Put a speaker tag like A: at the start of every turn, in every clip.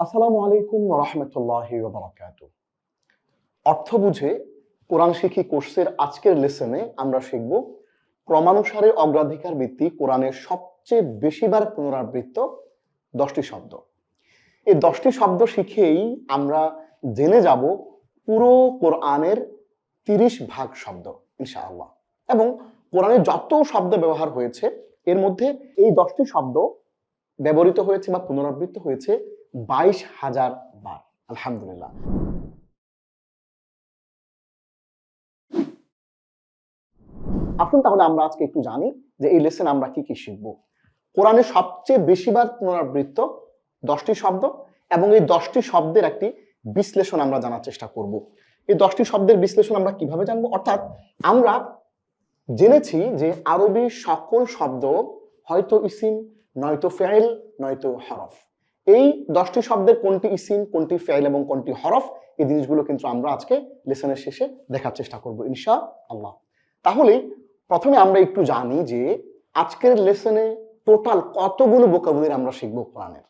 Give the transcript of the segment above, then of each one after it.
A: আসসালামু আলাইকুম রহমতুল্লাহ বারাকাতু অর্থ বুঝে কোরআন শিখি কোর্সের আজকের লেসনে আমরা শিখব ক্রমানুসারে অগ্রাধিকার ভিত্তিক কোরআনের সবচেয়ে বেশিবার পুনরাবৃত্ত দশটি শব্দ। এই দশটি শব্দ শিখেই আমরা জেনে যাব পুরো কোরআনের তিরিশ ভাগ শব্দ, ইনশাআল্লাহ। এবং কোরআনে যত শব্দ ব্যবহার হয়েছে, এর মধ্যে এই দশটি শব্দ ব্যবহৃত হয়েছে বা পুনরাবৃত্ত হয়েছে বাইশ হাজার বার। আলহামদুলিল্লাহ। আসুন তাহলে আমরা আজকে একটু জানি যে এই লেসন আমরা কি কি শিখব। কোরআনে সবচেয়ে বেশিবার পুনরাবৃত্ত দশটি শব্দ এবং এই দশটি শব্দের একটি বিশ্লেষণ আমরা জানার চেষ্টা করব। এই দশটি শব্দের বিশ্লেষণ আমরা কীভাবে জানব? অর্থাৎ আমরা জেনেছি যে আরবি সকল শব্দ হয়তো ইসিম, নয়তো ফেল নয়তো হরফ। এই দশটি শব্দের কোনটি ইসিম কোনটি ফেল এবং কোনটি হরফ, এই জিনিসগুলো কিন্তু আমরা আজকে লেসনের শেষে দেখার চেষ্টা করব ইনশা আল্লাহ তাহলে প্রথমে আমরা একটু জানি যে আজকের লেসনে টোটাল কতগুলো বোকাবুলির আমরা শিখব কোরআনের।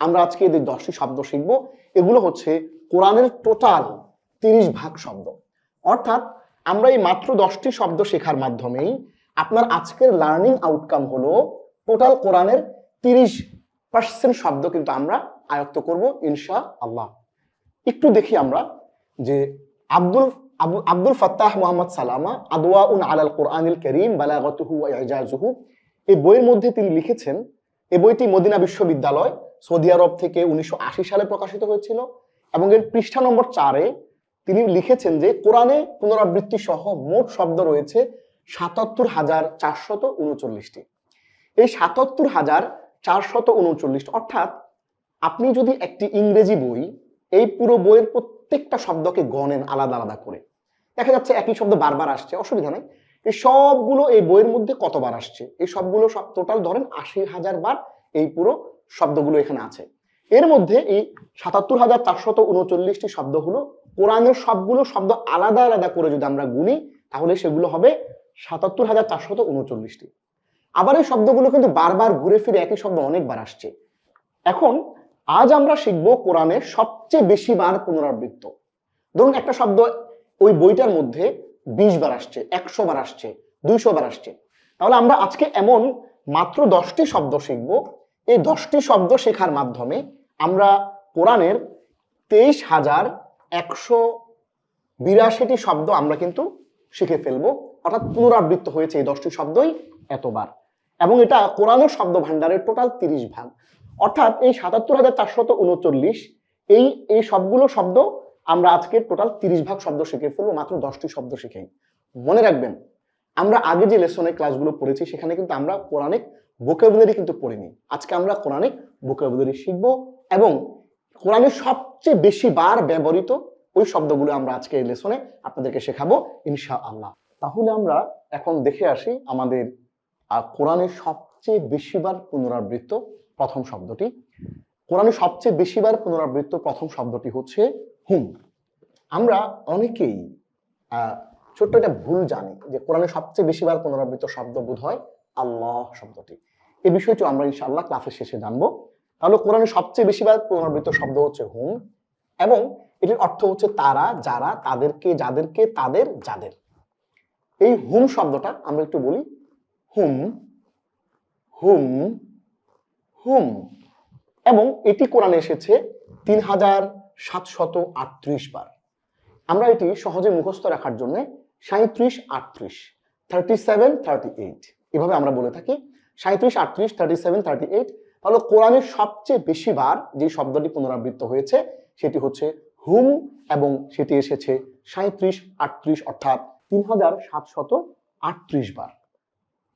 A: আমরা আজকে এদের দশটি শব্দ শিখব। এগুলো হচ্ছে কোরআনের টোটাল তিরিশ ভাগ শব্দ। অর্থাৎ আমরা এই মাত্র দশটি শব্দ শেখার মাধ্যমেই আপনার আজকের লার্নিং আউটকাম হলো টোটাল কোরআনের তিরিশ পার্সেন্ট শব্দ কিন্তু আমরা আয়ত্ত করব ইনশা আল্লাহ একটু দেখি আমরা যে Abdul, Abu, Abdul Fattah Mohammad Salama আদওয়া উন আলাল কোরআনিল করিম, বালাগতুহু ওয়া ইজাজুহু। এই বইয়ের মধ্যে তিনি লিখেছেন, এই বইটি মদিনা বিশ্ববিদ্যালয়, সৌদি আরব থেকে উনিশশো আশি সালে প্রকাশিত হয়েছিল এবং এর পৃষ্ঠা নম্বর চারে তিনি লিখেছেন যে, কোরআনে পুনরাবৃত্তি সহ মোট শব্দ রয়েছে সাতাত্তর হাজার চারশত উনচল্লিশটি। এই সাতাত্তর হাজার চারশত উনচল্লিশটি অর্থাৎ আপনি যদি একটি ইংরেজি বই, এই পুরো বইয়ের প্রত্যেকটা শব্দকে গণেন আলাদা আলাদা করে। দেখা যাচ্ছে একই শব্দ বারবার আসছে, অসুবিধা নেই। এই সবগুলো এই বইয়ের মধ্যে কতবার আসছে? এই সবগুলো সব টোটাল ধরেন আশি হাজার বার এই পুরো শব্দগুলো এখানে আছে। এর মধ্যে এই সাতাত্তর হাজার চারশত উনচল্লিশটি শব্দ হলো কোরআনের সবগুলো শব্দ আলাদা আলাদা করে যদি আমরা গুনি, তাহলে সেগুলো হবে সাতাত্তর হাজার চারশত উনচল্লিশটি। আবার এই শব্দগুলো কিন্তু বারবার ঘুরে ফিরে একই শব্দ অনেকবার আসছে। এখন, আজ আমরা শিখব কোরআনের সবচেয়ে বেশি বার পুনরাবৃত্ত। ধরুন একটা শব্দ ওই বইটার মধ্যে বিশ বার আসছে, একশো বার আসছে, দুইশো বার আসছে। তাহলে আমরা আজকে এমন মাত্র দশটি শব্দ শিখব। এই দশটি শব্দ শেখার মাধ্যমে আমরা কোরআনের তেইশ হাজার একশো বিরাশিটি শব্দ আমরা কিন্তু শিখে ফেলব। অর্থাৎ পুনরাবৃত্ত হয়েছে এই দশটি শব্দই এতবার। এবং এটা কোরআনের শব্দ ভান্ডারের টোটাল তিরিশ ভাগ। অর্থাৎ এই সাতাত্তর হাজার চারশত উনচল্লিশ, এই এই সবগুলো শব্দ আমরা আজকে টোটাল তিরিশ ভাগ শব্দ শিখে ফেলব, মাত্র দশটি শব্দ শিখেই মনে রাখবেন, আমরা আগে যে লেসনের ক্লাসগুলো পড়েছি, সেখানে কিন্তু আমরা কোরআনিক ভোকাবুলারি কিন্তু পড়িনি। আজকে আমরা কোরআনিক ভোকাবুলারি শিখব এবং কোরআনের সবচেয়ে বেশি বার ব্যবহৃত ওই শব্দগুলো আমরা আজকে এই লেসনে আপনাদেরকে শেখাবো ইনশা আল্লাহ তাহলে আমরা এখন দেখে আসি আমাদের আহ, কোরআনের সবচেয়ে বেশিবার পুনরাবৃত্ত প্রথম শব্দটি কোরআনে সবচেয়ে বেশিবার পুনরাবৃত্ত প্রথম শব্দটি হচ্ছে হুম। আমরা অনেকেই ছোট্ট একটা ভুল জানি যে কোরআনে সবচেয়ে বেশিবার পুনরাবৃত্ত শব্দ বোধ হয় আল্লাহ শব্দটি। এই বিষয়টি আমরা ইনশাআল্লাহ ক্লাসের শেষে জানব। তাহলে কোরআনে সবচেয়ে বেশিবার পুনরাবৃত্ত শব্দ হচ্ছে হুম এবং এটির অর্থ হচ্ছে তারা যারা তাদেরকে যাদেরকে তাদের যাদের। এই হুম শব্দটা আমরা একটু বলি হুম হুম হুম। এবং এটি কোরআনে এসেছে তিন হাজার সাতশত আটত্রিশ বার। আমরা এটি সহজে মুখস্থ রাখার জন্য সাঁত্রিশ আটত্রিশ থার্টি সেভেন থার্টি এইট এভাবে আমরা বলে থাকি। সাঁত্রিশ আটত্রিশ থার্টি সেভেন থার্টি এইট তাহলে কোরআনের সবচেয়ে বেশি বার যে শব্দটি পুনরাবৃত্ত হয়েছে, সেটি হচ্ছে হুম এবং সেটি এসেছে সাঁত্রিশ আটত্রিশ, অর্থাৎ তিন হাজার সাতশত আটত্রিশ বার।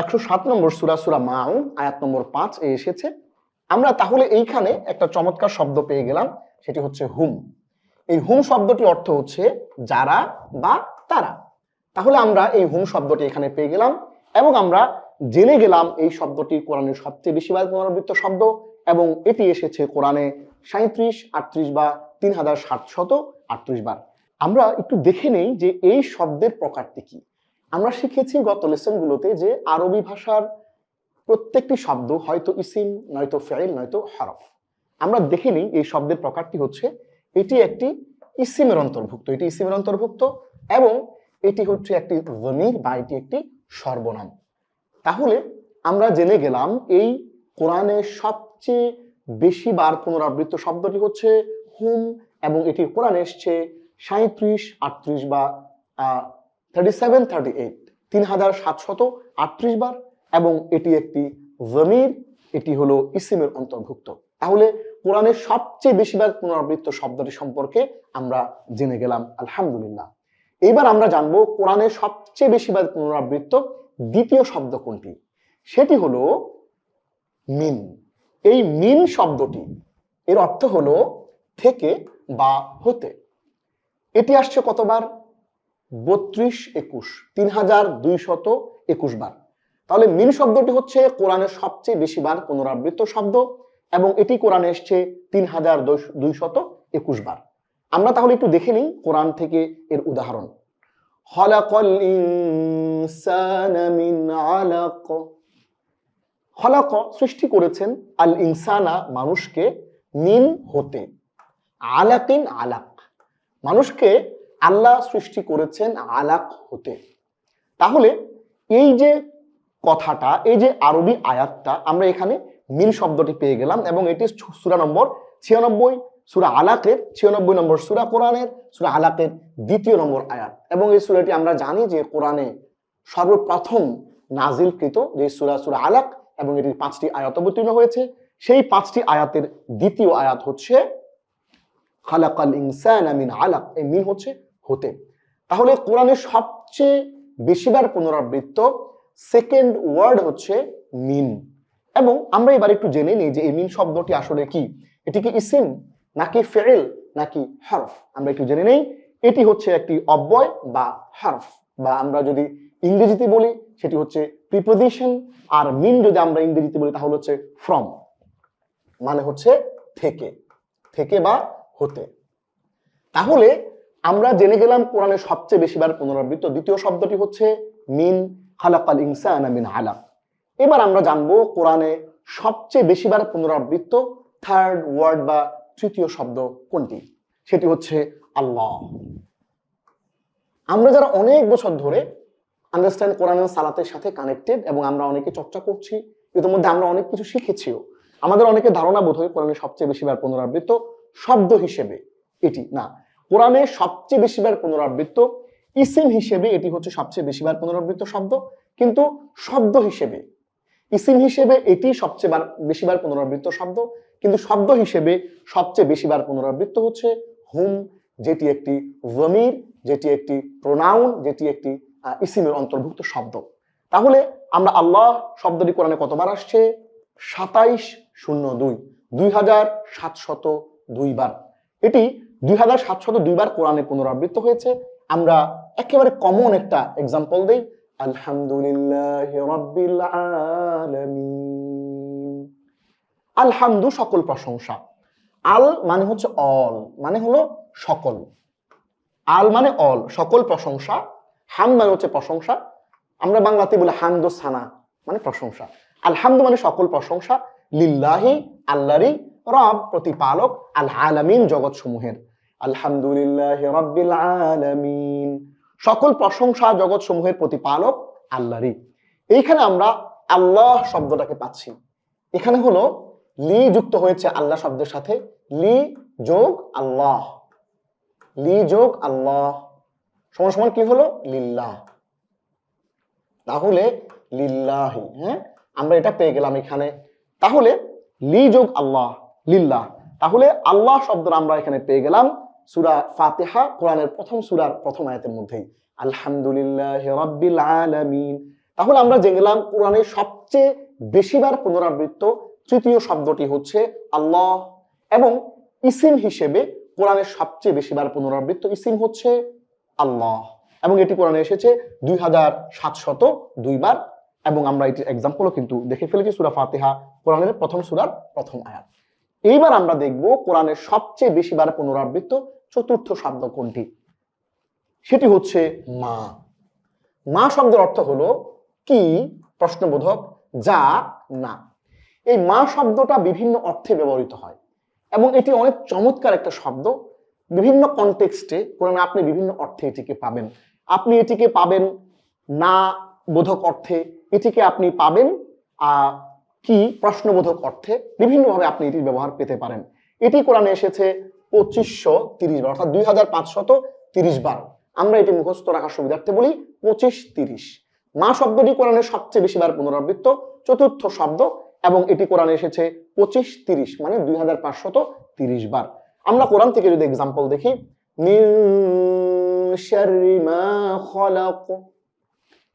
A: একশো সাত নম্বর সুরা সুরা মাউন, আয়াত নম্বর পাঁচ এ এসেছে। আমরা তাহলে এইখানে একটা চমৎকার শব্দ পেয়ে গেলাম, সেটি হচ্ছে হুম। এই হুম শব্দটি অর্থ হচ্ছে যারা বা তারা। তাহলে আমরা এই হুম শব্দটি এখানে পেয়ে গেলাম এবং আমরা জেনে গেলাম এই শব্দটি কোরআনের সবচেয়ে বেশিবার পুনরাবৃত্ত শব্দ এবং এটি এসেছে কোরআনে সাঁত্রিশ আটত্রিশ বা তিন হাজার সাতশত আটত্রিশ বার। আমরা একটু দেখে নেই যে এই শব্দের প্রকারটি কি। আমরা শিখেছি গত লেসনগুলোতে যে আরবি ভাষার প্রত্যেকটি শব্দ হয়তো ইসিম, নয়তো ফেল নয়তো হরফ। আমরা দেখে নিই এই শব্দের প্রকারটি হচ্ছে এটি একটি ইসিমের অন্তর্ভুক্ত। এটি ইসিমের অন্তর্ভুক্ত এবং এটি হচ্ছে একটি জমির বা এটি একটি সর্বনাম। তাহলে আমরা জেনে গেলাম এই কোরআনের সবচেয়ে বেশি বার পুনরাবৃত্ত শব্দটি হচ্ছে হুম এবং এটি কোরআনে এসছে সাঁত্রিশ আটত্রিশ বা থার্টি সেভেন থার্টি এইট তিন হাজার সাতশত আটত্রিশ বার এবং এটি একটি জমির, এটি হলো ইসিমের অন্তর্ভুক্ত। তাহলে কোরআনের সবচেয়ে বেশিরভাগ পুনরাবৃত্ত শব্দটি সম্পর্কে আমরা জেনে গেলাম, আলহামদুলিল্লাহ। এইবার আমরা জানব কোরআনের সবচেয়ে বেশিবার পুনরাবৃত্ত দ্বিতীয় শব্দ কোনটি? সেটি হলো মিন এই মিন শব্দটি, এর অর্থ হলো থেকে বা হতে। এটি আসছে কতবার? বত্রিশ একুশ, তিন হাজার দুইশত একুশ বার। তাহলে মিন শব্দটি হচ্ছে কোরআনের সবচেয়ে বেশি বার পুনরাবৃত্ত শব্দ এবং এটি কোরআনে এসছে তিন হাজার দুইশত একুশ বার। আমরা তাহলে একটু দেখে নিই কোরআন থেকে এর উদাহরণ। খলাক সৃষ্টি করেছেন আল ইনসানা মানুষকে মিন হতে। আলাকিন আলাক। মানুষকে আল্লাহ সৃষ্টি করেছেন আলাক হতে। তাহলে এই যে কথাটা, এই যে আরবি আয়াতটা, আমরা এখানে মিন শব্দটি পেয়ে গেলাম এবং এটি সুরা নম্বর ছিয়ানব্বই, সুরা আলাকের ছিয়ানব্বই নম্বর সুরা কোরআনের, সুরা আলাকের দ্বিতীয় নম্বর আয়াত। এবং এই সুরাটি আমরা জানি যে কোরআনে সর্বপ্রথম নাজিলকৃত যে সুরা সুরা আলাক এবং এটির পাঁচটি আয়াত অবতীর্ণ হয়েছে, সেই পাঁচটি আয়াতের দ্বিতীয় আয়াত হচ্ছে, খালাকাল ইনসান মিন আলাক। এই মিন হচ্ছে হতে। তাহলে কোরআনের সবচেয়ে বেশিবার পুনরাবৃত্ত সেকেন্ড ওয়ার্ড হচ্ছে মিন। এবং আমরা এবার একটু জেনে নিই যে এই মিন শব্দটি আসলে কি? এটি কি ইসিম, নাকি ফেরেল নাকি হরফ? আমরা একটু জেনে নেই। এটি হচ্ছে একটি অব্যয় বা হরফ। বা আমরা যদি ইংরেজিতে বলি, সেটি হচ্ছে প্রিপোজিশন আর মিন যদি আমরা ইংরেজিতে বলি, তাহলে হচ্ছে ফ্রম মানে হচ্ছে থেকে। থেকে বা হতে। তাহলে আমরা জেনে গেলাম কোরআনের সবচেয়ে বেশিবার পুনরাবৃত্ত। দ্বিতীয় শব্দটি হচ্ছে মিন খালাকাল ইনসান মিন আলাক এবার আমরা জানব কোরআনে সবচেয়ে বেশিবার পুনরাবৃত্ত থার্ড ওয়ার্ড বা তৃতীয় শব্দ কোনটি? সেটি হচ্ছে আল্লাহ। আমরা যারা অনেক বছর ধরে আন্ডারস্ট্যান্ড কোরআন সালাতের সাথে কানেক্টেড এবং আমরা অনেকে চর্চা করছি, ইতিমধ্যে আমরা অনেক কিছু শিখেছিও। আমাদের অনেকে ধারণা বোধ হয় কোরআনের সবচেয়ে বেশিবার পুনরাবৃত্ত শব্দ হিসেবে এটি না। কোরআনে সবচেয়ে বেশিবার পুনরাবৃত্ত, ইসিম হিসেবে এটি হচ্ছে সবচেয়ে বেশিবার পুনরাবৃত্ত শব্দ, কিন্তু শব্দ হিসেবে, ইসিম হিসেবে এটি সবচেয়ে বেশিবার পুনরাবৃত্ত শব্দ, কিন্তু শব্দ হিসেবে সবচেয়ে বেশিবার পুনরাবৃত্ত হচ্ছে হুম, যেটি একটি জমির, যেটি একটি প্রোনাউন, যেটি একটি ইসিমের অন্তর্ভুক্ত শব্দ। তাহলে আমরা আল্লাহ শব্দটি কোরআনে কতবার আসছে? সাতাইশ শূন্য দুই দুই হাজার সাতশত দুইবার। এটি দুই হাজার দুইবার কোরআনে পুনরাবৃত্ত হয়েছে। আমরা একেবারে কমন একটা এক্সাম্পল দেই। আলহামদুলিল্লাহ আলহামদু সকল প্রশংসা। আল মানে হচ্ছে অল মানে হলো সকল। আল মানে অল, সকল প্রশংসা। হাম মানে হচ্ছে প্রশংসা। আমরা বাংলাতে বলি হামদু সানা মানে প্রশংসা। আলহামদু মানে সকল প্রশংসা। লিল্লাহি আল্লাহরি রব, প্রতিপালক আল আলামিন জগৎ সমূহের আলহামদুলিল্লাহ রব্বিল আলামিন। সকল প্রশংসা জগৎ সমূহের প্রতিপালক আল্লাহরই। এইখানে আমরা আল্লাহ শব্দটাকে পাচ্ছি। এখানে হলো লি যুক্ত হয়েছে আল্লাহ শব্দের সাথে। লি যোগ আল্লাহ। লি যোগ আল্লাহ। সমান সমান কি হলো? লিল্লাহ। তাহলে লিল্লাহি হ্যাঁ? আমরা এটা পেয়ে গেলাম এখানে। তাহলে লি যোগ আল্লাহ। লিল্লাহ। তাহলে আল্লাহ শব্দটা আমরা এখানে পেয়ে গেলাম সুরা ফাতেহা, কোরআনের প্রথম সুরার প্রথম আয়াতের মধ্যেই। আলহামদুলিল্লাহ রাব্বিল তাহলে আমরা জেনে গেলাম কোরআনের সবচেয়ে বেশিবার পুনরাবৃত্ত তৃতীয় শব্দটি হচ্ছে আল্লাহ এবং ইসিম হিসেবে কোরআনের সবচেয়ে বেশিবার পুনরাবৃত্ত ইসিম হচ্ছে আল্লাহ। এবং এটি কোরআনে এসেছে দুই হাজার সাতশত দুইবার এবং আমরা এটির এক্সাম্পলও কিন্তু দেখে ফেলেছি সুরা ফাতেহা, কোরআনের প্রথম সুরার প্রথম আয়াত। এইবার আমরা দেখব কোরআনের সবচেয়ে বেশি বেশিবার পুনরাবৃত্ত চতুর্থ শব্দ কোনটি? সেটি হচ্ছে মা। মা শব্দের অর্থ হলো কি? প্রশ্নবোধক, যা, না। এই মা শব্দটা বিভিন্ন অর্থে ব্যবহৃত হয় এবং এটি অনেক চমৎকার একটা শব্দ। বিভিন্ন কনটেক্সটে কোরআনে আপনি বিভিন্ন অর্থে এটিকে পাবেন। আপনি এটিকে পাবেন না বোধক অর্থে, এটিকে আপনি পাবেন কি প্রশ্নবোধক অর্থে বিভিন্নভাবে আপনি এটির ব্যবহার পেতে পারেন। এটি কোরআনে এসেছে পঁচিশশো তিরিশ বার, অর্থাৎ দুই হাজার পাঁচশত তিরিশ বার। আমরা এটি মুখস্থ রাখার সুবিধার্থে বলি পঁচিশ তিরিশ। মা শব্দটি কোরআনের সবচেয়ে বেশি বার পুনরাবৃত্ত, চতুর্থ শব্দ, এবং এটি কোরআনে এসেছে পঁচিশ তিরিশ মানে দুই হাজার পাঁচশত তিরিশ বার। আমরা কোরআন থেকে যদি এক্সাম্পল দেখি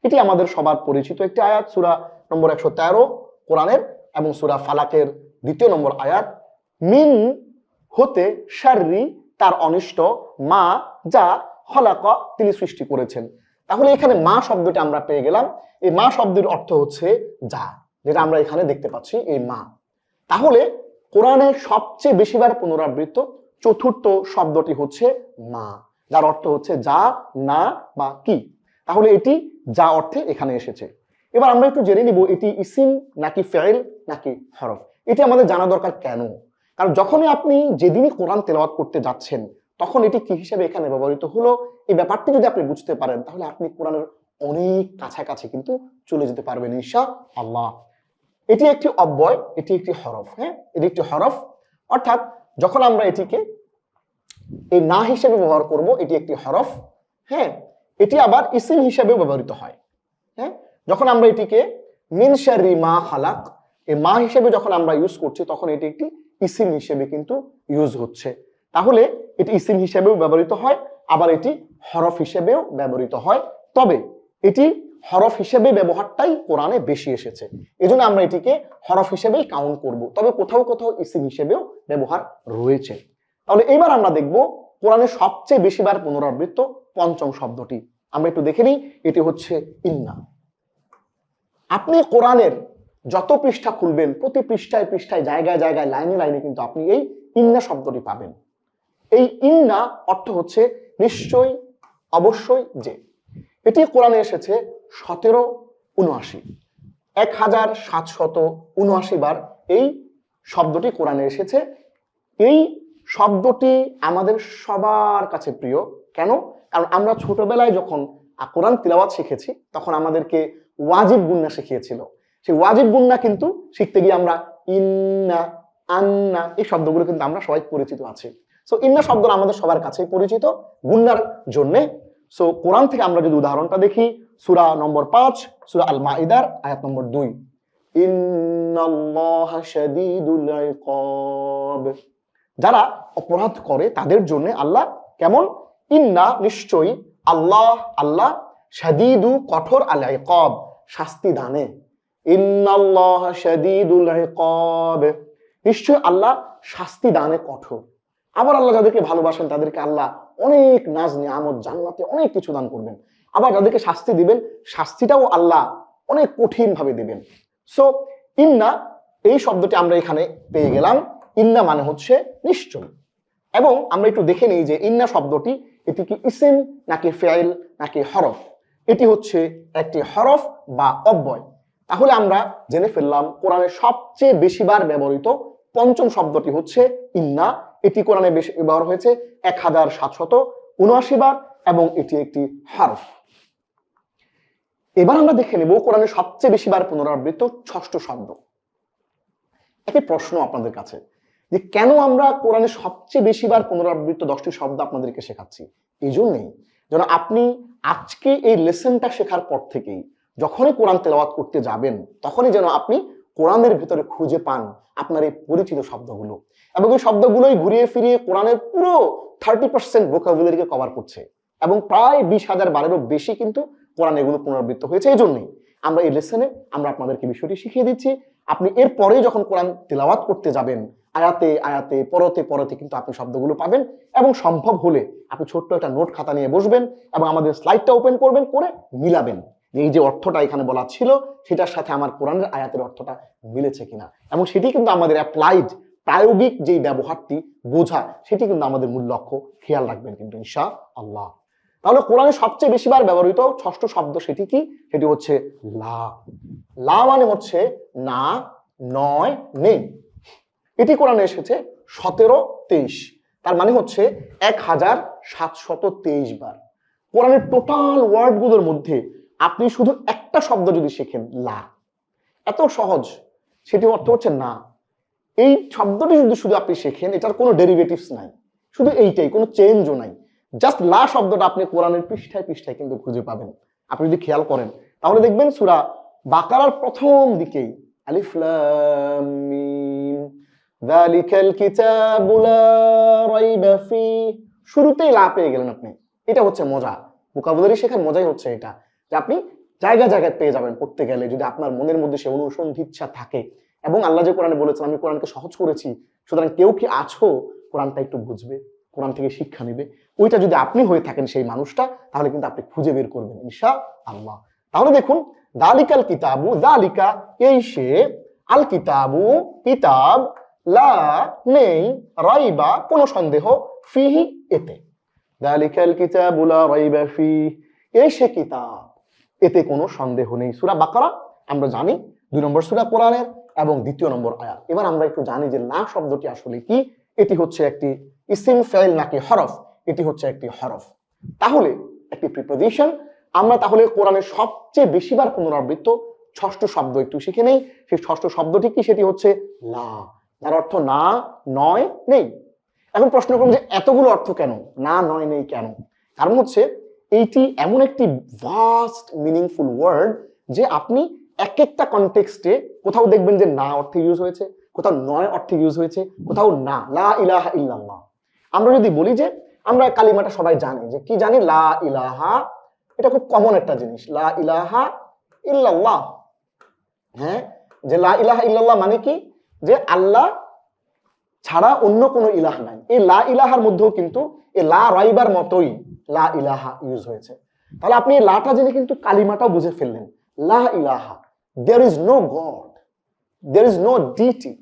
A: এটি আমাদের সবার পরিচিত একটি আয়াত, সূরা নম্বর একশো তেরো। কোরআনের এবং সূরা ফালাকের দ্বিতীয় নম্বর আয়াত, মিন হতে শাররি, তার অনিষ্ট মা যা হলাক তিনি সৃষ্টি করেছেন। তাহলে এখানে মা শব্দটি আমরা পেয়ে গেলাম। এই মা শব্দের অর্থ হচ্ছে যা, যেটা আমরা এখানে দেখতে পাচ্ছি, এই মা। তাহলে কোরআনের সবচেয়ে বেশিবার পুনরাবৃত্ত চতুর্থ শব্দটি হচ্ছে মা, যার অর্থ হচ্ছে যা, না বা কি। তাহলে এটি যা অর্থে এখানে এসেছে। এবার আমরা একটু জেনে নিব এটি ইসিম নাকি ফেল নাকি হরফ। এটি আমাদের জানা দরকার কেন? কারণ যখনই আপনি যেদিনই কোরআন তেলাওয়াত করতে যাচ্ছেন, তখন এটি কি হিসেবে এখানে ব্যবহৃত হলো? এই ব্যাপারটি যদি আপনি বুঝতে পারেন, তাহলে আপনি কোরআনের অনেক কাছাকাছি কিন্তু চলে যেতে পারবেন ঈশা আল্লাহ এটি একটি অব্যয়, এটি একটি হরফ হ্যাঁ? এটি একটি হরফ। অর্থাৎ যখন আমরা এটিকে এই না হিসেবে ব্যবহার করব, এটি একটি হরফ হ্যাঁ? এটি আবার ইসিম হিসেবেও ব্যবহৃত হয় হ্যাঁ? যখন আমরা এটিকে মিন শাররি মা হালাক এই মা হিসেবে যখন আমরা ইউজ করছি, তখন এটি একটি ইসিম হিসেবে কিন্তু ইউজ হচ্ছে। তাহলে এটি ইসিম হিসেবেও ব্যবহৃত হয়, আবার এটি হরফ হিসেবেও ব্যবহৃত হয়। তবে এটি হরফ হিসেবে ব্যবহারটাই কোরআনে বেশি এসেছে। এজন্য আমরা এটিকে হরফ হিসেবেই কাউন্ট করব। তবে কোথাও কোথাও ইসিম হিসেবেও ব্যবহার রয়েছে। তাহলে এবার আমরা দেখব কোরআনের সবচেয়ে বেশিবার পুনরাবৃত্ত পঞ্চম শব্দটি। আমরা একটু দেখে নিই, এটি হচ্ছে ইন্না। আপনি কোরআনের যত পৃষ্ঠা খুলবেন, প্রতি পৃষ্ঠায় পৃষ্ঠায়, জায়গায় জায়গায়, লাইনে লাইনে কিন্তু আপনি এই ইন্না শব্দটি পাবেন। এই ইন্না অর্থ হচ্ছে নিশ্চয়ই, অবশ্যই যে। এটি কোরআনে এসেছে সতেরো উনআশি। এক হাজার সাতশত উনআশি বার এই শব্দটি কোরআনে এসেছে। এই শব্দটি আমাদের সবার কাছে প্রিয়। কেন? কারণ আমরা ছোটবেলায় যখন কোরআন তিলাওয়াত শিখেছি, তখন আমাদেরকে ওয়াজিব গুন্না শিখিয়েছিল। সেই ওয়াজিব গুন্না কিন্তু শিখতে গিয়ে আমরা ইন্না, আন্না এই শব্দগুলো কিন্তু আমরা সবাই পরিচিত আছি। সো ইন্না শব্দ আমাদের সবার কাছেই পরিচিত গুন্নার জন্যে। সো কোরআন থেকে আমরা যদি উদাহরণটা দেখি, সুরা নম্বর পাঁচ, সুরা আল মাইদার আয়াত নম্বর দুই। যারা অপরাধ করে তাদের জন্য আল্লাহ কেমন? ইন্না নিশ্চয়ই আল্লাহ আল্লাহ শাদীদু কঠোর আল ইকাব শাস্তি দানে। ইন্নাল্লাহ শাদীদুল ইকাব নিশ্চয় আল্লাহ শাস্তি দানে কঠোর। আবার আল্লাহ যাদেরকে ভালোবাসেন, তাদেরকে আল্লাহ অনেক নাজ, নিয়ামত, জান্নাতে অনেক কিছু দান করবেন। আবার যাদেরকে শাস্তি দিবেন, শাস্তিটাও আল্লাহ অনেক কঠিন ভাবে দিবেন। সো ইন্না, এই শব্দটি আমরা এখানে পেয়ে গেলাম। ইন্না মানে হচ্ছে নিশ্চয়। এবং আমরা একটু দেখে নিই যে ইন্না শব্দটি, এটি কি ইসিম নাকি ফেইল নাকি হরফ? এটি হচ্ছে একটি হরফ বা অব্যয়। তাহলে আমরা জেনে ফেললাম কোরআনের সবচেয়ে বেশিবার ব্যবহৃত পঞ্চম শব্দটি হচ্ছে ইন্না। এটি কোরআনে বেশি ব্যবহার হয়েছে এক হাজার সাতশত উনআশি বার এবং এটি একটি হরফ। এবার আমরা দেখে নেব কোরআনের সবচেয়ে বেশিবার পুনরাবৃত্ত ষষ্ঠ শব্দ। একটি প্রশ্ন আপনাদের কাছে, যে কেন আমরা কোরআনের সবচেয়ে বেশিবার পুনরাবৃত্ত দশটি শব্দ আপনাদেরকে শেখাচ্ছি? এই জন্যেই যেন আপনি আজকে এই লেসনটা শেখার পর থেকেই যখনই কোরআন তেলাওয়াত করতে যাবেন, তখনই যেন আপনি কোরআনের ভিতরে খুঁজে পান আপনার এই পরিচিত শব্দগুলো। এবং এই শব্দগুলোই ঘুরিয়ে ফিরিয়ে কোরআনের পুরো থার্টি পার্সেন্ট ভোকাবুলারিকে কভার করছে। এবং প্রায় বিশ হাজার বারেরও বেশি কিন্তু কোরআন এগুলো পুনরাবৃত্ত হয়েছে। এই জন্যই আমরা এই লেসনে আমরা আপনাদেরকে বিষয়টি শিখিয়ে দিচ্ছি। আপনি এরপরে যখন কোরআন তেলাওয়াত করতে যাবেন আয়াতে আয়াতে, পরতে পরতে কিন্তু আপনি শব্দগুলো পাবেন এবং সম্ভব হলে আপনি ছোট্ট একটা নোট খাতা নিয়ে বসবেন এবং আমাদের স্লাইডটা ওপেন করবেন, করে মিলাবেন। এই যে অর্থটা এখানে বলা ছিল, সেটার সাথে আমার কোরআনের আয়াতের অর্থটা মিলেছে কিনা। এবং সেটি কিন্তু আমাদের অ্যাপ্লাইড প্রায়োগিক যেই ব্যবহারটি বোঝা, সেটি কিন্তু আমাদের মূল লক্ষ্য। খেয়াল রাখবেন কিন্তু ঈশা আল্লাহ তাহলে কোরআনে সবচেয়ে বেশিবার ব্যবহৃত ষষ্ঠ শব্দ সেটি কি? সেটি হচ্ছে লা। লা মানে হচ্ছে না, নয়, নেই। এটি কোরআনে এসেছে সতেরো তেইশ। তার মানে হচ্ছে এক হাজার সাতশত তেইশ বার। কোরআনের টোটাল ওয়ার্ডগুলোর মধ্যে আপনি শুধু একটা শব্দ যদি শেখেন, লা। এত সহজ। সেটি অর্থ হচ্ছে না। এই শব্দটি যদি শুধু আপনি শেখেন, এটার কোনো ডেরিভেটিভস নাই। শুধু এইটাই, কোনো চেঞ্জও নাই। জাস্ট লা শব্দটা আপনি কোরআনের পৃষ্ঠায় পৃষ্ঠায় কিন্তু খুঁজে পাবেন। আপনি যদি খেয়াল করেন, তাহলে দেখবেন সুরা বাকারার প্রথম দিকেই আলিফ লাম মিম যালিকাল কিতাবু লা শুরুতেই লা পেয়ে গেলেন আপনি। এটা হচ্ছে মজা। ভোকাবুলারি শেখার মজাই হচ্ছে এটা। যে আপনি জায়গা জায়গায় পেয়ে যাবেন পড়তে গেলে যদি আপনার মনের মধ্যে সে অনুসন্ধিচ্ছা থাকে। এবং আল্লাহ যে কোরআনে বলেছেন, আমি কোরআনকে সহজ করেছি, সুতরাং কেউ কি আছো? কোরআনটা একটু বুঝবে, কোরআন থেকে শিক্ষা নেবে। ওইটা যদি আপনি হয়ে থাকেন সেই মানুষটা, তাহলে কিন্তু আপনি খুঁজে বের করবেন ইনশা আল্লাহ তাহলে দেখুন দালিকাল কিতাবু দালিকা এই সে আল কিতাবু কিতাব লা নেই রাইবা কোনো সন্দেহ ফিহি এতে। সে কিতাব এতে কোনো সন্দেহ নেই। সূরা বাকারা আমরা জানি, দুই নম্বর সূরা কোরআনের এবং দ্বিতীয় নম্বর আয়াত। এবার আমরা একটু জানি যে লা শব্দটি আসলে কি। এটি হচ্ছে একটি ইসিম ফেল নাকি হরফ? এটি হচ্ছে একটি হরফ। তাহলে একটি প্রিপোজিশন আমরা তাহলে কোরআনের সবচেয়ে বেশিবার পুনরাবৃত্ত ষষ্ঠ শব্দ একটু শিখে নেই। সেই ষষ্ঠ শব্দটি কি? সেটি হচ্ছে লা। যার অর্থ না, নয়, নেই। এখন প্রশ্ন করুন যে এতগুলো অর্থ কেন? না, নয়, নেই কেন? কারণ হচ্ছে এইটি এমন একটি ভাস্ট মিনিংফুল ওয়ার্ড যে আপনি এক একটা কনটেক্সটে কোথাও দেখবেন যে না অর্থে ইউজ হয়েছে, কোথাও নয় অর্থে ইউজ হয়েছে, কোথাও না। লা ইলাহা ইল্লাল্লাহ। আমরা যদি বলি যে আমরা কালিমাটা সবাই জানি যে কি জানি? লা ইলাহা, এটা খুব কমন একটা জিনিস। লা ইলাহা ইল্লাল্লাহ। হ্যাঁ? যে লা ইলাহা ইল্লাল্লাহ মানে কি? যে আল্লাহ ছাড়া অন্য কোনো ইলাহ নাই। এই লা ইলাহার মধ্যেও কিন্তু এই লা রাইবার মতোই লা ইলাহা ইউজ হয়েছে। তাহলে আপনি এই লাটা জেনে কিন্তু কালিমাটাও বুঝে ফেললেন। লা ইলাহা there is no god there is no deity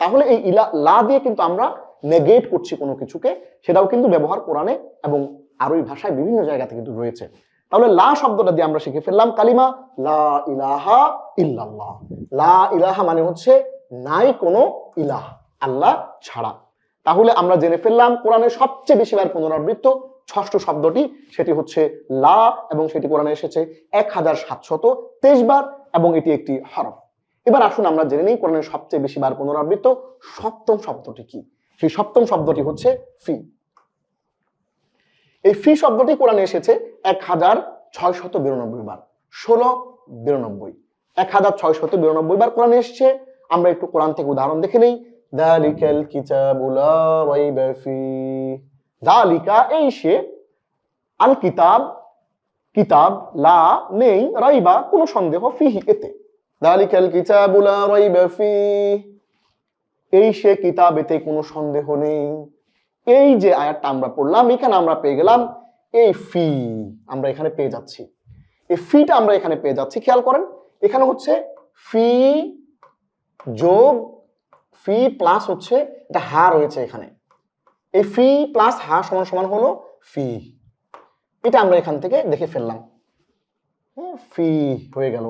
A: তাহলে এই ইলা, লা দিয়ে কিন্তু আমরা নেগেট করছি কোনো কিছুকে, সেটাও কিন্তু ব্যবহার কোরআনে এবং আরবি ভাষায় বিভিন্ন জায়গাতে কিন্তু রয়েছে। তাহলে লা শব্দটা দিয়ে আমরা শিখে ফেললাম কালিমা, লা ইলাহা ইল্লাল্লাহ। লা ইলাহা মানে হচ্ছে নাই কোনো ইলাহ, আল্লাহ ছাড়া। তাহলে আমরা জেনে ফেললাম কোরআনের সবচেয়ে বেশিবার পুনরাবৃত্ত ষষ্ঠ শব্দটি, সেটি হচ্ছে লা এবং সেটি কোরআনে এসেছে এক হাজার সাতশত তেইশ বার এবং এটি একটি হরফ। এবার আসুন আমরা জেনে নিই কোরআনের সবচেয়ে বেশিবার পুনরাবৃত্ত সপ্তম শব্দটি কি। সেই সপ্তম শব্দটি হচ্ছে ফি। এই ফি শব্দটি কোরআনে এসেছে এক হাজার ছয় শত বিরানব্বই বার, ষোলো বিরানব্বই। এক হাজার ছয় শত বিরানব্বই বার কোরআনে এসেছে আমরা একটু কোরআন থেকে উদাহরণ দেখে নেই। দালিকাল কিতাবুলা রাইবা ফি। দালিকা এই সে আল কিতাব কিতাব লা নেই, রাইবা কোনো সন্দেহ ফিহি এতে। দালিকাল কিতাবুলা রাইবা ফি। এই সে কিতাব এতে কোনো সন্দেহ নেই। এই যে আয়াতটা আমরা পড়লাম, এখানে আমরা পেয়ে গেলাম এই ফি আমরা এখানে পেয়ে যাচ্ছি। এই ফিটা আমরা এখানে পেয়ে যাচ্ছি, খেয়াল করেন, এখানে হচ্ছে ফি যোগ ফি প্লাস হচ্ছে এটা হা রয়েছে এখানে। এই ফি প্লাস হা সমান সমান হলো ফি এটা আমরা এখান থেকে দেখে ফেললাম। ফি হয়ে গেল।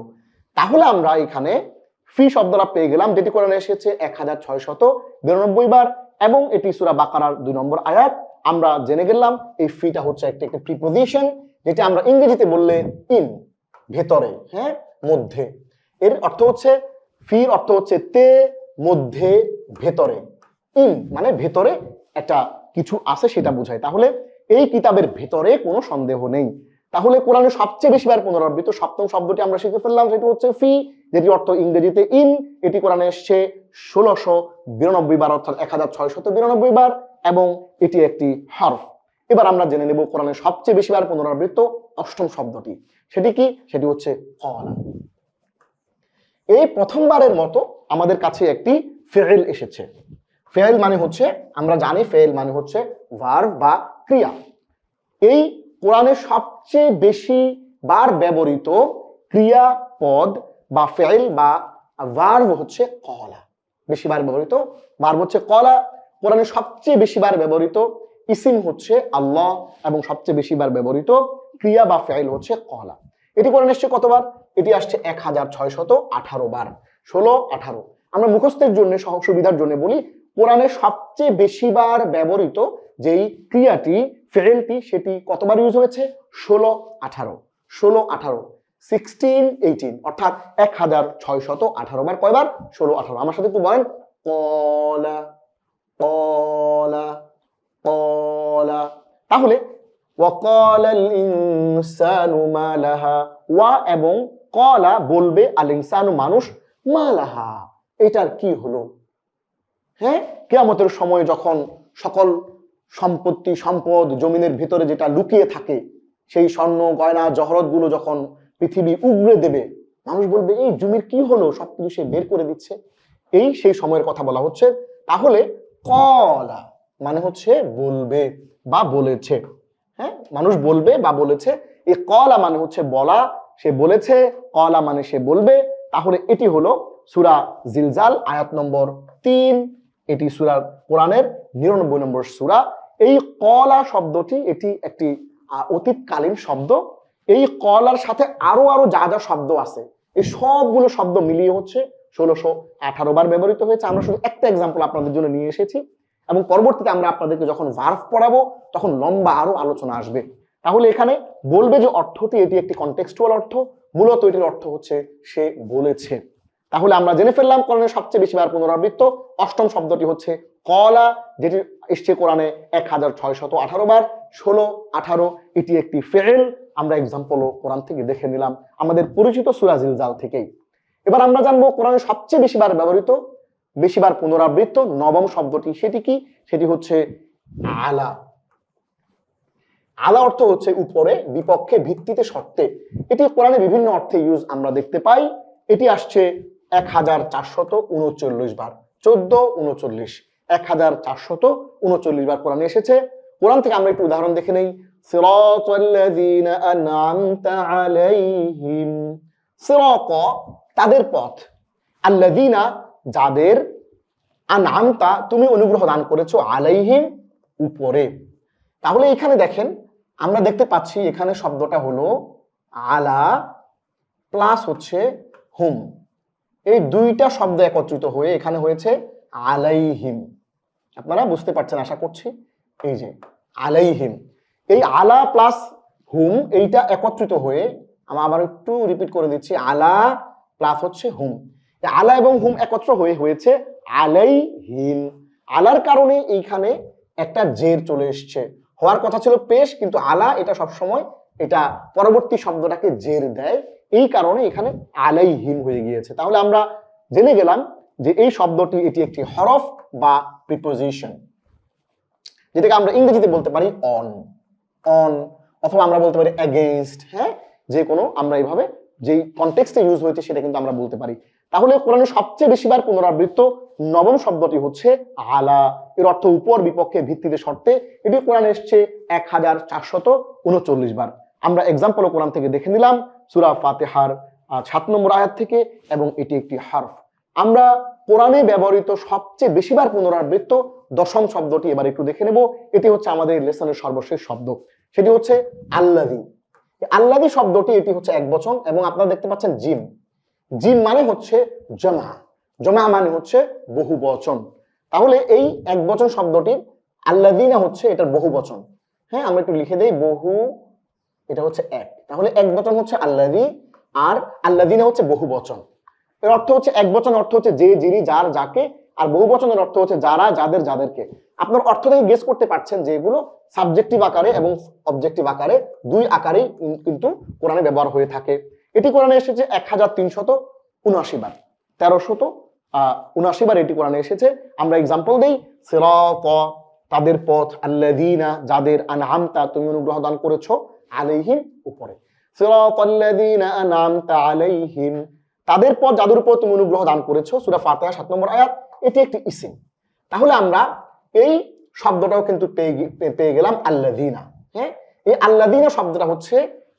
A: তাহলে আমরা এখানে ফি শব্দটা পেয়ে গেলাম, যেটি কোরআনে এসেছে এক হাজার ছয় শত বিরানব্বই বার, এবং এটি সুরা বাকারার দুই নম্বর আয়াত। আমরা জেনে গেলাম এই ফিটা হচ্ছে একটা একটা প্রিপোজিশন যেটা আমরা ইংরেজিতে বললে ইন ভেতরে হ্যাঁ মধ্যে। এর অর্থ হচ্ছে ফির অর্থ হচ্ছে তে মধ্যে ভেতরে। ইন মানে ভেতরে একটা কিছু আছে সেটা বোঝায়। তাহলে এই কিতাবের ভেতরে কোনো সন্দেহ নেই। তাহলে কোরআনে সবচেয়ে বেশিবার পুনরাবৃত্ত সপ্তম শব্দটি আমরা শিখে ফেললাম, সেটি হচ্ছে ফি যেটি অর্থ ইংরেজিতে ইন, এটি কোরআনে এসছে ষোলোশো বিরানব্বই বার, অর্থাৎ এক হাজার ছয়শত বিরানব্বই বার, এবং এটি একটি হরফ। এবার আমরা জেনে নেব কোরআনের সবচেয়ে বেশিবার পুনরাবৃত্ত অষ্টম শব্দটি। সেটি কি? সেটি হচ্ছে কলা এই প্রথমবারের মতো আমাদের কাছে একটি ফেল এসেছে। ফেল মানে হচ্ছে, আমরা জানি ফেল মানে হচ্ছে ভার্ব বা ক্রিয়া। এই কোরআনে সবচেয়ে বেশি বার ব্যবহৃত ক্রিয়া পদ বা ফেল বা ভার্ব হচ্ছে কলা। বেশিবার ব্যবহৃত ভার্ব হচ্ছে কলা। কোরআনে সবচেয়ে বেশিবার ব্যবহৃত ইসিম হচ্ছে আল্লাহ এবং সবচেয়ে বেশিবার ব্যবহৃত ক্রিয়া বা ফেল হচ্ছে কলা। এটি কোরআন এসছে কতবার? এটি আসছে এক হাজার ছয়শত আঠারো বার। ষোলো, আঠারো। আমরা মুখস্থের জন্য সহ সুবিধার জন্য বলি, কোরআনে সবচেয়ে বেশিবার ব্যবহৃত যেই ক্রিয়াটি ফেরেলটি সেটি কতবার ইউজ হয়েছে? ষোলো, আঠারো। ষোলো, আঠারো। সিক্সটিন এইটিন অর্থাৎ এক হাজার ছয় শত আঠারো বার কয়বার? ষোলো, আঠারো। আমার সাথে একটু বলেন। কলা কলা কলা। তাহলে ওয়া এবং কলা বলবে আল ইনসানু মানুষ মা লাহা এটার কি হলো? হ্যাঁ? কেয়ামতের সময় যখন সকল সম্পত্তি, সম্পদ জমিনের ভিতরে যেটা লুকিয়ে থাকে, সেই স্বর্ণ, গয়না, জহরতগুলো যখন পৃথিবী উগড়ে দেবে, মানুষ বলবে, এই জমির কি হলো? সবকিছু সে বের করে দিচ্ছে। এই সেই সময়ের কথা বলা হচ্ছে। তাহলে কলা মানে হচ্ছে বলবে বা বলেছে। হ্যাঁ? মানুষ বলবে বা বলেছে এই কলা মানে হচ্ছে বলা, সে বলেছে, কলা মানে সে বলবে। তাহলে এটি হলো সুরা জিলজাল, আয়াত নম্বর তিন। এটি সুরা কোরআনের নিরানব্বই নম্বর সুরা। এই কলা শব্দটি এটি একটি অতীতকালীন শব্দ। এই কলার সাথে আরও আরও যা যা শব্দ আছে, এই সবগুলো শব্দ মিলিয়ে হচ্ছে ষোলোশো আঠারো বার ব্যবহৃত হয়েছে। আমরা শুধু একটা এক্সাম্পল আপনাদের জন্য নিয়ে এসেছি। এবং পরবর্তীতে আমরা আপনাদেরকে যখন ভার্ভ পড়াবো, তখন লম্বা আরও আলোচনা আসবে। তাহলে এখানে বলবে যে অর্থটি, এটি একটি কন্টেক্সচুয়াল অর্থ। মূলত এটির অর্থ হচ্ছে সে বলেছে। তাহলে আমরা জেনে ফেললাম কোরআনের সবচেয়ে বেশি বার পুনরাবৃত্ত। অষ্টম শব্দটি হচ্ছে কলা, যেটি এসছে কোরআনে এক হাজার ছয় শত আঠারো বার। ষোলো, আঠারো, এটি একটি ফেল। আমরা এক্সাম্পলও কোরআন থেকে দেখে নিলাম। আমাদের পরিচিত সুরাজিল জাল থেকেই। এবার আমরা জানব কোরআনের সবচেয়ে বেশি বার ব্যবহৃত বেশিবার পুনরাবৃত্ত নবম শব্দটি, সেটি কি? সেটি হচ্ছে আলা। আলা অর্থ হচ্ছে উপরে, বিপক্ষে ভিত্তিতে শর্তে এটি কোরআনে বিভিন্ন অর্থে ইউজ আমরা দেখতে পাই। এটি আসছে এক হাজার চারশত উনচল্লিশ বার, চোদ্দ উনচল্লিশ এক হাজার চারশত উনচল্লিশ বার কোরআনে এসেছে। কোরআন থেকে আমরা একটু উদাহরণ দেখে নেই। তাদের পথ। আল্লাযীনা যাদের আনআমতা তুমি অনুগ্রহ দান করেছ আলাইহিম উপরে। তাহলে এখানে দেখেন, আমরা দেখতে পাচ্ছি এখানে শব্দটা হলো আলা প্লাস হচ্ছে হুম। এই দুইটা শব্দ একত্রিত হয়ে এখানে হয়েছে আলাইহিম। আপনারা বুঝতে পারছেন, আশা করছি? এই যে, আলাইহিম। এই আলা প্লাস হুম, এইটা একত্রিত হয়ে, আমি আবার একটু রিপিট করে দিচ্ছি, আলা প্লাস হচ্ছে হুম। আলা এবং হুম একত্র হয়ে হয়েছে আলাইহিম আলার কারণে এইখানে একটা জের চলে এসছে। হওয়ার কথা ছিল পেশ, কিন্তু আলা এটা সবসময় এটা পরবর্তী শব্দটাকে জের দেয়। এই কারণে এখানে আলাইহিম হয়ে গিয়েছে। তাহলে আমরা জেনে গেলাম যে এই শব্দটি এটি একটি হরফ বা প্রিপোজিশন যেটাকে আমরা ইংরেজিতে বলতে পারি অন অন অথবা আমরা বলতে পারি অ্যাগেনস্ট হ্যাঁ? যে কোনো আমরা এইভাবে যেই কনটেক্সটে ইউজ হয়েছে সেটা কিন্তু আমরা বলতে পারি। তাহলে কোরআনের সবচেয়ে বেশিবার পুনরাবৃত্ত নবম শব্দটি হচ্ছে আলা। এর অর্থ উপর বিপক্ষে ভিত্তিতে শর্তে। এটি কোরআন এসছে এক হাজার চারশত উনচল্লিশ বার। আমরা এক্সাম্পল কোরআন থেকে দেখে নিলাম সুরা ফাতেহার সাত নম্বর আয়াত থেকে এবং এটি একটি হারফ। আমরা কোরআনে ব্যবহৃত সবচেয়ে বেশিবার পুনরাবৃত্ত দশম শব্দটি এবার একটু দেখে নেব। এটি হচ্ছে আমাদের লেসনের সর্বশেষ শব্দ। সেটি হচ্ছে আল্লাদি আল্লাদি শব্দটি, এটি হচ্ছে এক বচন এবং আপনারা দেখতে পাচ্ছেন জিম। জিম মানে হচ্ছে জমা। জমা মানে হচ্ছে বহু বচন তাহলে এই এক বচন শব্দটির আল্লাদিনা হচ্ছে এটার বহু বচন হ্যাঁ আমরা একটু লিখে দেই, বহু, এটা হচ্ছে এক। তাহলে এক বচন হচ্ছে আল্লাদি আর আল্লাদিনা হচ্ছে বহু বচন এর অর্থ হচ্ছে এক বচন অর্থ হচ্ছে যে, যিনি, যার, যাকে, আর বহু বচনের অর্থ হচ্ছে যারা, যাদের, যাদেরকে। আপনার অর্থ থেকে গেস করতে পারছেন যে এগুলো সাবজেক্টিভ আকারে এবং অবজেক্টিভ আকারে দুই আকারেই কিন্তু কোরআনে ব্যবহার হয়ে থাকে। এটি কোরআনে এসেছে এক হাজার তিনশত উনআশি বার, তেরোশত উনআশি বার এটি কোরআনে এসেছে। আমরা এক্সাম্পল দেই তাদের পথ, আল্লাযীনা, যাদের আনআমতা তুমি অনুগ্রহ দান করেছ আলাইহিম উপরে। আলাইহিম, তাদের পথ, যাদের উপর তুমি অনুগ্রহ দান করেছ, সূরা ফাতিহা 7 নম্বর আয়াত, এটি একটি ইসিম। তাহলে আমরা এই শব্দটাও কিন্তু পেয়ে পেয়ে গেলাম আল্লাদিনা হ্যাঁ? এই আল্লাদিনা শব্দটা হচ্ছে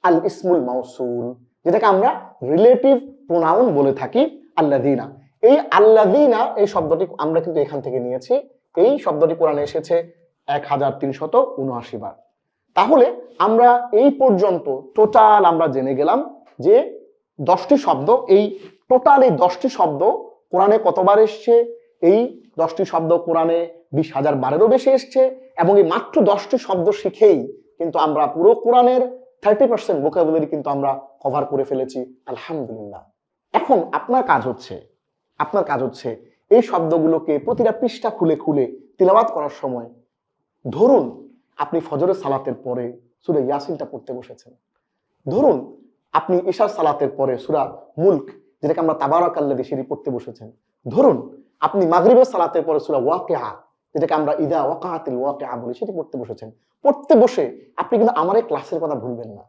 A: আল ইসমুল মাউসুল। যেটাকে আমরা রিলেটিভ প্রোনাউন বলে থাকি আল্লাদিনা এই আল্লাদিনা এই শব্দটি আমরা কিন্তু এখান থেকে নিয়েছি। এই শব্দটি কোরআনে এসেছে এক হাজার তিনশত উনআশি বার। তাহলে আমরা এই পর্যন্ত টোটাল আমরা জেনে গেলাম যে দশটি শব্দ, এই টোটাল এই দশটি শব্দ কোরআনে কতবার এসছে? এই দশটি শব্দ কোরআনে বিশ হাজার বারেরও বেশি এসছে এবং এই মাত্র দশটি শব্দ শিখেই কিন্তু আমরা পুরো কোরআনের থার্টি পার্সেন্ট ভোকাবুলারি কিন্তু আমরা কভার করে ফেলেছি, আলহামদুলিল্লাহ। এখন আপনার কাজ হচ্ছে, আপনার কাজ হচ্ছে এই শব্দগুলোকে প্রতিটা পৃষ্ঠা খুলে খুলে তিলাবাত করার সময় ধরুন আপনি ফজরের সালাতের পরে সুরে ইয়াসিনটা পড়তে বসেছেন। ধরুন আপনি ঈশার সালাতের পরে সুরা মুল্ক, যেটাকে আমরা তাবারক আল্লাদি সেটি পড়তে বসেছেন। ধরুন আপনি মাগরিবের সালাতের পরে সুরা ওয়াকিয়া যেটাকে আমরা ইদা ওয়াকাহাতিল ওয়াকিয়া বলি, সেটি পড়তে বসেছেন। পড়তে বসে আপনি কিন্তু আমার এই ক্লাসের কথা ভুলবেন না।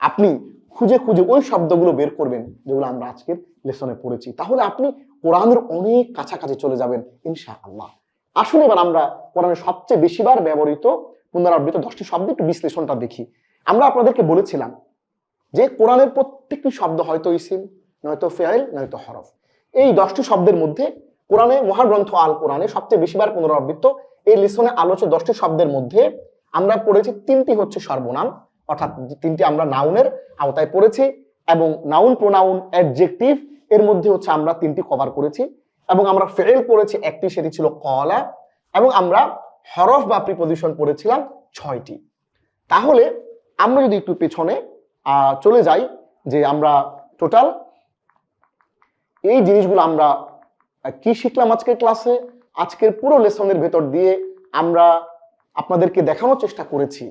A: আপনি খুঁজে খুঁজে ওই শব্দগুলো বের করবেন যেগুলো আমরা আজকের লেসনে পড়েছি। তাহলে আপনি কোরআনের অনেক কাছাকাছি চলে যাবেন ইনশা আল্লাহ আসুন এবার আমরা কোরআনের সবচেয়ে বেশিবার ব্যবহৃত পুনরাবৃত দশটি শব্দ একটু বিশ্লেষণটা দেখি। আমরা আপনাদেরকে বলেছিলাম যে কোরআনের প্রত্যেকটি শব্দ হয়তো ইসিম, নয়তো ফেয়াইল নয়তো হরফ। এই দশটি শব্দের মধ্যে কোরআনে, মহাগ্রন্থ আল কোরআনে সবচেয়ে বেশিবার পুনরাবৃত্ত। এই লিসনে আলোচিত দশটি শব্দের মধ্যে আমরা পড়েছি, তিনটি হচ্ছে সর্বনাম, অর্থাৎ তিনটি আমরা নাউনের আওতায় পড়েছি এবং নাউন প্রোনাউন অ্যাডজেক্টিভ, এর মধ্যে হচ্ছে আমরা তিনটি কভার করেছি এবং আমরা ফেল পড়েছি, একটি সেটি ছিল কলা এবং আমরা হরফ বা প্রিপোজিশন পড়েছিলাম ছয়টি। তাহলে আমরা যদি একটু পেছনে চলে যাই, যে আমরা টোটাল এই জিনিসগুলো আমরা কি শিখলাম আজকের ক্লাসে? আজকের পুরো লেসনের ভেতর দিয়ে আমরা আপনাদেরকে দেখানোর চেষ্টা করেছি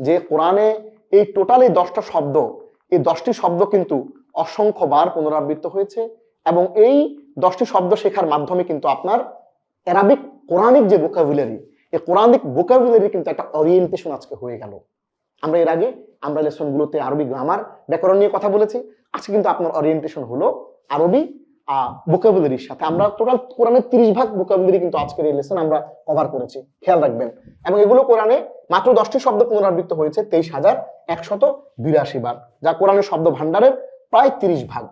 A: যে কোরআনে এই টোটাল এই দশটা শব্দ, এই দশটি শব্দ কিন্তু অসংখ্যবার পুনরাবৃত্ত হয়েছে এবং এই দশটি শব্দ শেখার মাধ্যমে কিন্তু আপনার অ্যারাবিক, কোরআনিক যে ভোকাবুলারি এই কোরআনিক ভোকাবুলারি কিন্তু একটা অরিয়েন্টেশন আজকে হয়ে গেল। আমরা এর আগে, আমরা লেসনগুলোতে আরবি গ্রামার ব্যাকরণ নিয়ে কথা বলেছি। আজকে কিন্তু আপনার অরিয়েন্টেশন হলো আরবি ভোকাবুলারির সাথে। আমরা টোটাল কোরআনের তিরিশ ভাগ ভোকাবুলারি কিন্তু আজকের এই লেসন আমরা কভার করেছি। খেয়াল রাখবেন। এবং এগুলো কোরআনে মাত্র দশটি শব্দ পুনরাবৃত্ত হয়েছে, তেইশ হাজার একশত বিরাশি বার, যা কোরআনের শব্দ ভান্ডারের প্রায় তিরিশ ভাগ।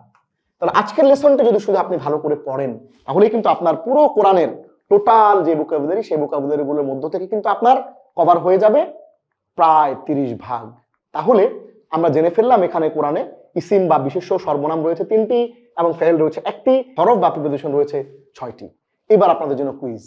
A: তাহলে আজকের লেসনটা যদি শুধু আপনি ভালো করে পড়েন, তাহলেই কিন্তু আপনার পুরো কোরআনের টোটাল যে ভোকাবুলারি সেই ভোকাবুলারি গুলোর মধ্য থেকে কিন্তু আপনার কভার হয়ে যাবে প্রায় তিরিশ ভাগ। তাহলে আমরা জেনে ফেললাম এখানে কোরআনে ইসিম বা বিশেষ্য সর্বনাম রয়েছে তিনটি এবং ফেল রয়েছে একটি। হরফ বা প্রিপোজিশন রয়েছে ছয়টি। এবার আপনাদের জন্য কুইজ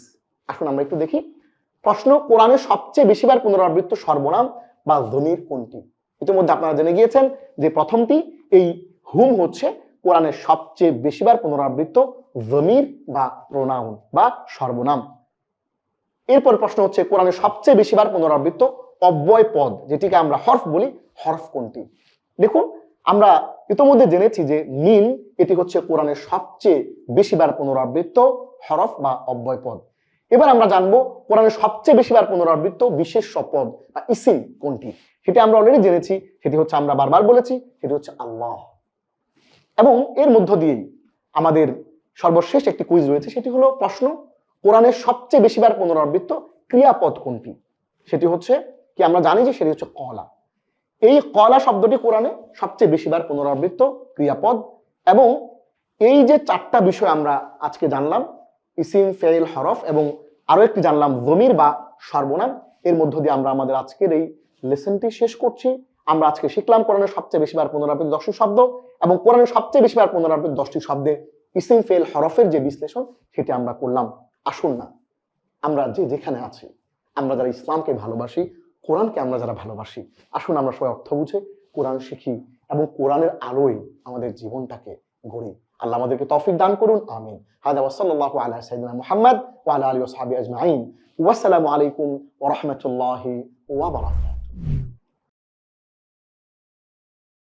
A: আসুন আমরা একটু দেখি। প্রশ্ন কোরআনের সবচেয়ে বেশিবার পুনরাবৃত্ত সর্বনাম বা ধ্বনির কোনটি? ইতিমধ্যে আপনারা জেনে গিয়েছেন যে প্রথমটি, এই হুম হচ্ছে কোরআনের সবচেয়ে বেশিবার পুনরাবৃত্ত জমির বা প্রোনাউন বা সর্বনাম। এরপর প্রশ্ন হচ্ছে, কোরআনের সবচেয়ে বেশিবার পুনরাবৃত্ত অব্যয় পদ, যেটিকে আমরা হরফ বলি, হরফ কোনটি? দেখুন আমরা ইতোমধ্যে জেনেছি যে মিন এটি হচ্ছে কোরআনের সবচেয়ে বেশিবার পুনরাবৃত্ত হরফ বা অব্যয় পদ। এবার আমরা জানব কোরআনের সবচেয়ে বেশিবার পুনরাবৃত্ত বিশেষ পদ বা ইসিম কোনটি? সেটি আমরা অলরেডি জেনেছি, সেটি হচ্ছে আমরা বারবার বলেছি, সেটি হচ্ছে আল্লাহ। এবং এর মধ্য দিয়েই আমাদের সর্বশেষ একটি কুইজ রয়েছে, সেটি হলো প্রশ্ন, কোরআনের সবচেয়ে বেশিবার পুনরাবৃত্ত ক্রিয়াপদ কোনটি? সেটি হচ্ছে, কি আমরা জানি যে সেটি হচ্ছে কলা। এই কলা শব্দটি কোরআনে সবচেয়ে বেশিবার পুনরাবৃত্ত ক্রিয়াপদ এবং এই যে চারটা বিষয় আমরা আজকে জানলাম, ইসিম ফেল হরফ এবং আরও একটি জানলাম, জমির বা সর্বনাম, এর মধ্য দিয়ে আমরা আমাদের আজকের এই লেসনটি শেষ করছি। আমরা আজকে শিখলাম কোরআনের সবচেয়ে বেশিবার পুনরাবৃত্ত দশটি শব্দ এবং কোরআনের সবচেয়ে বেশিবার পুনরাবৃত্ত দশটি শব্দে ইসিম ফেল হরফের যে বিশ্লেষণ, সেটি আমরা করলাম। আসুন না, আমরা যে যেখানে আছি, আমরা যারা ইসলামকে ভালোবাসি কোরআনকে আমরা যারা ভালোবাসি, আসুন আমরা সবাই অর্থ বুঝে কোরআন শিখি এবং কোরআনের আলোয় আমাদের জীবনটাকে গড়ি। আল্লাহ আমাদেরকে তৌফিক দান করুন, আমিন। হাদা ওয়াসাল্লাহ আলা সাইয়্যিদিনা মুহাম্মদ ওয়া আলা আলিহি ওয়া সাহবিহি আজমাইন। ওয়াসসালামু আলাইকুম ওয়া রাহমাতুল্লাহি ওয়া